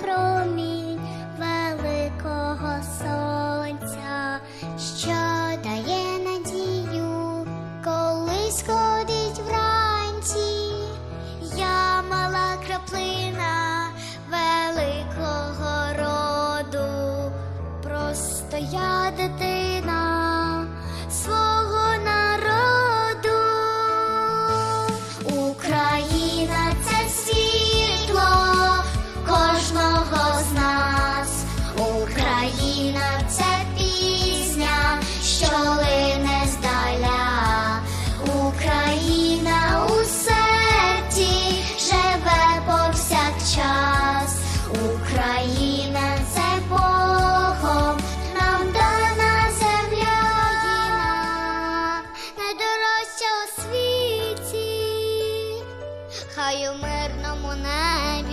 промінь великого сонця, що дає надію, коли сходить вранці. Я мала краплина великого роду, просто я дитина хай у мирному небі над тобою сонце